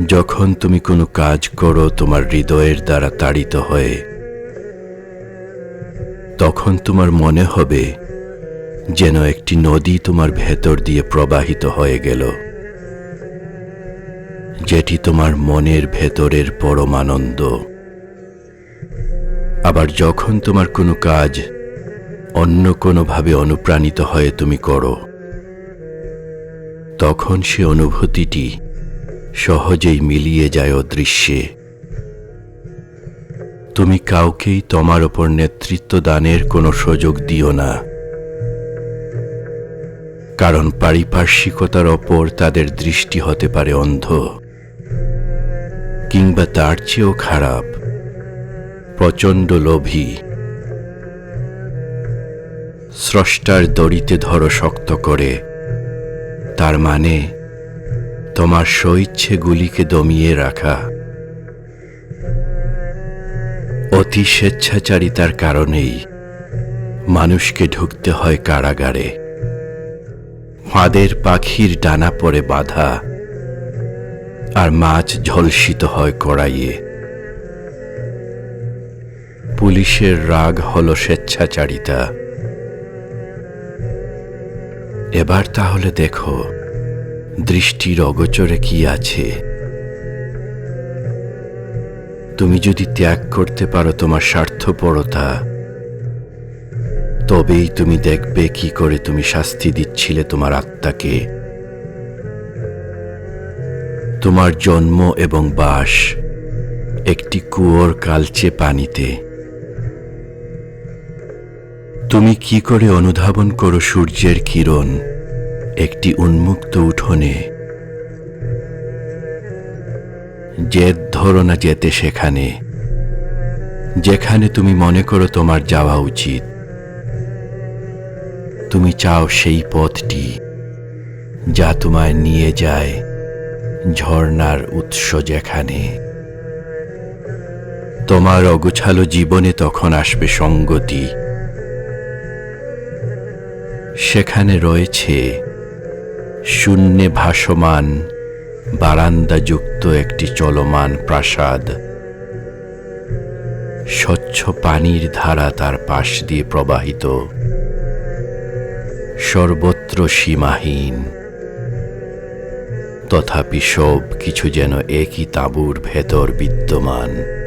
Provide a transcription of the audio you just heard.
যখন তুমি কোনো কাজ করো তোমার হৃদয়ের দ্বারা তাড়িত হয়ে, তখন তোমার মনে হবে যেন একটি নদী তোমার ভেতর দিয়ে প্রবাহিত হয়ে গেল, যেটি তোমার মনের ভেতরের পরমানন্দ। আবার যখন তোমার কোনো কাজ অন্য কোনোভাবে অনুপ্রাণিত হয়ে তুমি করো, তখন সে অনুভূতিটি সহজেই মিলিয়ে যায় অদৃশ্যে তুমি কাউকেই তোমার ওপর নেতৃত্ব দানের কোনো সুযোগ দিও না। কারণ পারিপার্শ্বিকতার ওপর তাদের দৃষ্টি হতে পারে অন্ধ, কিংবা তার চেয়েও খারাপ, প্রচণ্ড লোভী। স্রষ্টার দড়িতে ধরো শক্ত করে, তার মানে তোমার স্বইচ্ছেগুলিকে দমিয়ে রাখা। অতি স্বেচ্ছাচারিতার কারণেই মানুষকে ঢুকতে হয় কারাগারে। ফাঁদের পাখির ডানা পরে বাধা আর মাছ ঝলসিত হয় কড়াইয়ে। পুলিশের রাগ হল স্বেচ্ছাচারিতা। এবার তাহলে দেখো দৃষ্টির অগোচরে কি আছে? তুমি যদি ত্যাগ করতে পারো তোমার স্বার্থপরতা, তবেই তুমি দেখবে কি করে তুমি শাস্তি দিচ্ছিলে তোমার আত্মাকে। তোমার জন্ম এবং বাস একটি কুয়োর কালচে পানিতে। তুমি কি করে অনুধাবন করো সূর্যের কিরণ? একটি উন্মুক্ত উঠোনে জেদ ধরো না যেতে সেখানে, যেখানে তুমি মনে করো তোমার যাওয়া উচিত, তুমি চাও সেই পথটি যা তোমায় নিয়ে যায় ঝর্ণার উৎস যেখানে। তোমার অগোছালো জীবনে তখন আসবে সঙ্গতি। সেখানে রয়েছে শূন্যে ভাসমান, বারান্দাযুক্ত একটি চলমান প্রাসাদ। স্বচ্ছ পানির ধারা তার পাশ দিয়ে প্রবাহিত। সর্বত্র সীমাহীন। তথাপি সব কিছু যেন একই তাঁবুর ভেতর বিদ্যমান।